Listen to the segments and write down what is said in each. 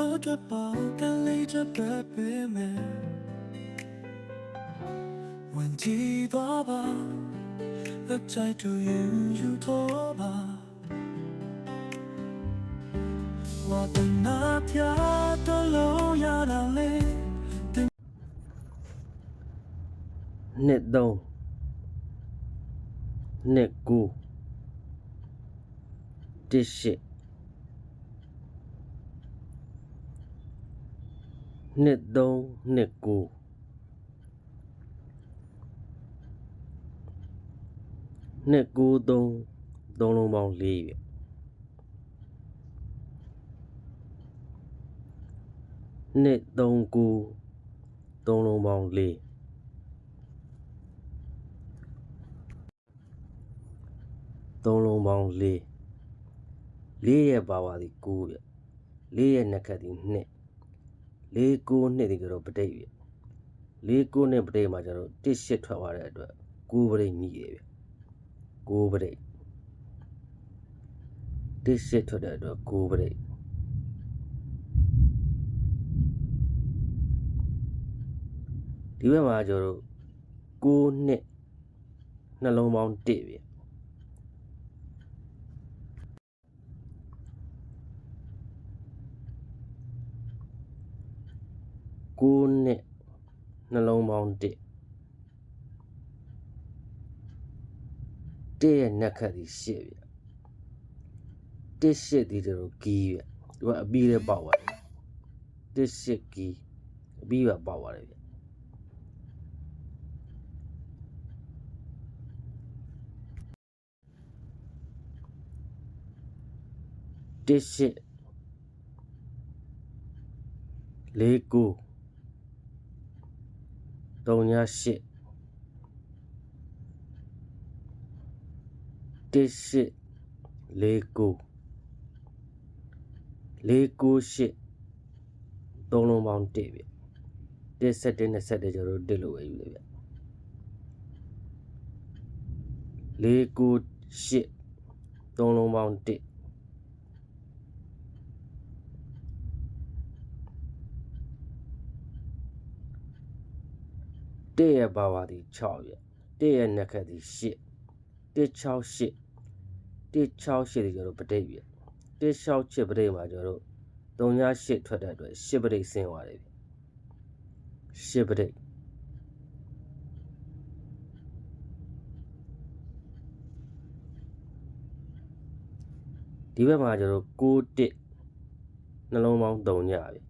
အတွက်ပါကလေးချက်ပဲပေးမယ်ဝင်ကြည့်သွားပါလက်ချိုက်တူရင်ယူတော့ပါဝတ်နာပြတော့လို့ရတာလေနှစ်သုံးနှစ်ကိုတစ်ရှစ် နှစ်သုံးနှစ်ကိုနှစ်ကိုသုံးသုံးလုံးပေါင်းလေးရွနှစ်သုံးကိုသုံးလုံးပေါင်းလေးသုံးလုံးပေါင်း၄၄ရဲ့ပါပါသည်9ပြ၄ရဲ့နှစ်ခတ်သည်2 ၄9နှစ်ဒီကတော့ပဋိတ်ပြ၄9နှစ်ပဋိတ်မှာကျတော့1 8ထွက်သွားတဲ့အတွက်9ပဋိတ်ညီရပြ9ပဋိတ်1 8ထွက်တဲ့အတွက်9ပဋိတ်ဒီဘက်မှာကျတော့9နှစ်နှလုံးပေါင်း1ပြ ကိုးနှစ်နှလုံးပေါင်းတစ်တစ်ရဲ့နက်ခတ်ဒီရှစ်ဗျတစ်ရှစ်ဒီတို့ကီးဗျသူကအပြီးလေးပေါက်သွားတယ်တစ်ရှစ်ကီးအပြီးပါပေါက်သွားတယ်ဗျတစ်ရှစ်လေးကို 38 18 49 498သုံးလုံးပေါင်း1ပြတစ်ဆက်တစ်နဲ့ဆက်တစ်ကျွန်တော်တို့1လို့ပဲယူတယ်ဗျ498သုံးလုံးပေါင်း1 တစ်ရဲ့ပါပါသည်6ဗျတစ်ရဲ့နှစ်ခက်သည်8တစ်6 8တစ်6 8ဒီကျတော့ပဋိတ်ဗျတစ်6 8ပဋိတ်မှာကျတော့3ည8ထွက်တဲ့အတွက်10ပဋိတ်ဆင်းသွားတယ်ဗျ10ပဋိတ်ဒီဘက်မှာကျတော့6တစ်နှလုံးပေါင်း3ညဗျ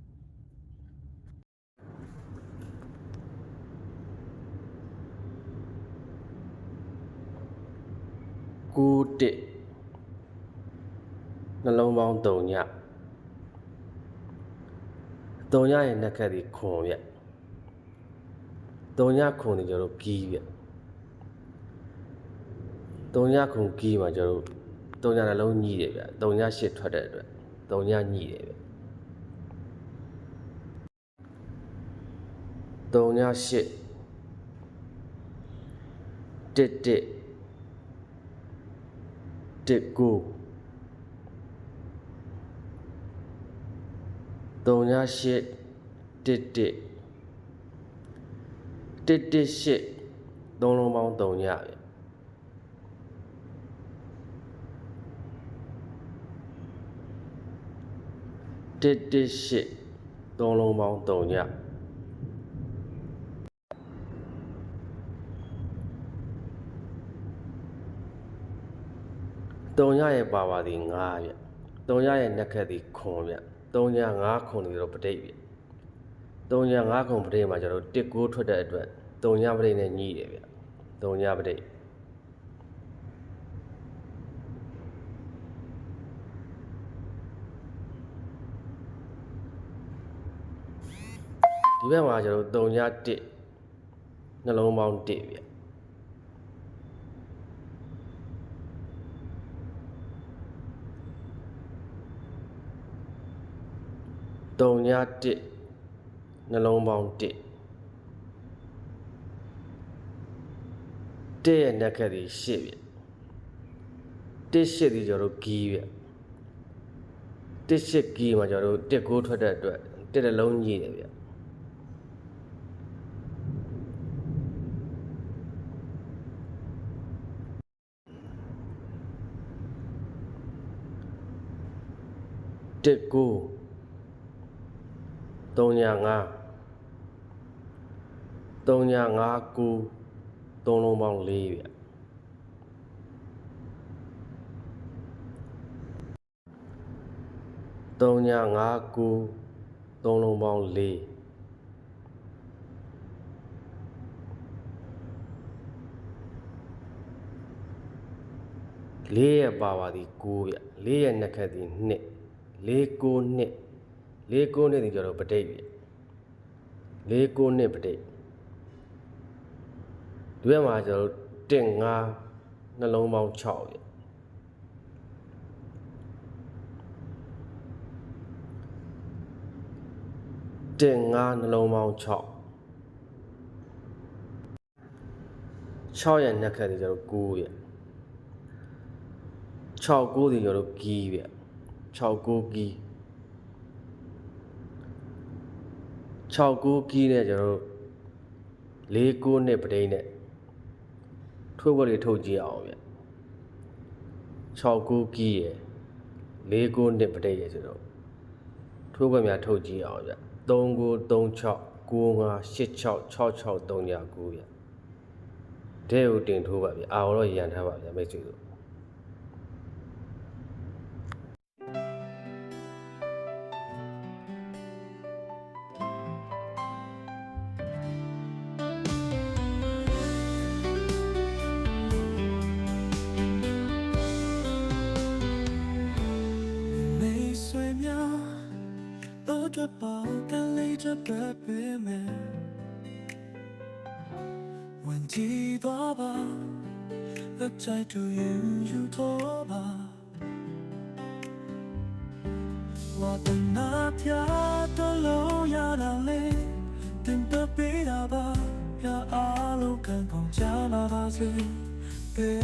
61နှလုံးပေါင်း3ည3ညရဲ့နှက်ခက်ဒီခွန်ပြက်3ညခွန်ဒီကျတော့ကြီးပြက်3ညခွန်ကြီးမှာကျတော့3ညနှလုံးညှိတယ်ဗျ3ည8ထွက်တဲ့အတွက်3ညညှိတယ်ဗျ3ည8 1 1 tip gu Tông nhà shit tít tít Tít tít shit Tông lông bóng tông nhà Tít tít shit Tông lông bóng tông nhà တစ်တစ်8သုံးလုံးပေါင်း3ည3ညရဲ့ပါပါသည်9ဗျ3ညရဲ့နှစ်ခက်သည်ခွန်ဗျ3ည9ခွန်သည်တော့ပဋိတ်ဗျ3ည9ခွန်ပဋိတ်မှာကျတော့1 9ထွက်တဲ့အတွက်3ညပဋိတ်နဲ့ညီးတယ်ဗျ3ညပဋိတ်ဒီဘက်မှာကျတော့3ည1နှလုံးပေါင်း1ဗျ 3ည1နှလုံးပေါင်း1တဲ့ရဲ့နက်ခက်ဒီ8ဗျ1 8ဒီကျတော့ဂီးဗျတစ်ရှစ်ကီမှာကျွန်တော်တို့တစ်ကိုးထွက်တဲ့အတွက်တစ်တစ်လုံးကြီးတယ်ဗျတစ်ကိုး 3ညာ5 3ညာ5 9 3လုံးပေါင်း4ဗျ3ညာ5 9 3လုံးပေါင်း4လေးရပါပါသည်9ဗျလေးရနှစ်ခက်သည်2လေး9နှ စ်လေး9နှစ်သည်ကျွန်တော်ပဋိဗျလေး9နှစ်ပဋိဒီဘက်မှာကျွန်တော်တင်5နှလုံးပေါင်း6ဗျတင်5နှလုံးပေါင်း6 6ရဲ့နှစ်ခက်သည်ကျွန်တော်9ဗျ6 9ဒီကျွန်တော်ကီးဗျ6 9ကီး 6 9ကီးနဲ့ကျွန်တော်4 9နှစ်ပတိန်းနဲ့ထွေးဘွက်တွေထုတ်ကြည့်အောင်ဗျ6 9ကီးရယ်4 9နှစ်ပတိန်းရယ်ဆိုတော့ထွေးဘွက်များထုတ်ကြည့်အောင်ဗျ3 9 3 6 9 5 8 6 6 6 3ညာ9ဗျတဲ့ကိုတင်ထိုးပါဗျအာတော့ရန်ထားပါဗျမိတ်ဆွေတို့ 着包干累着白白面。问几多吧，而在度云有多吧。我的那天的路呀那里，等的比那吧，呀阿路看空加那把子，别。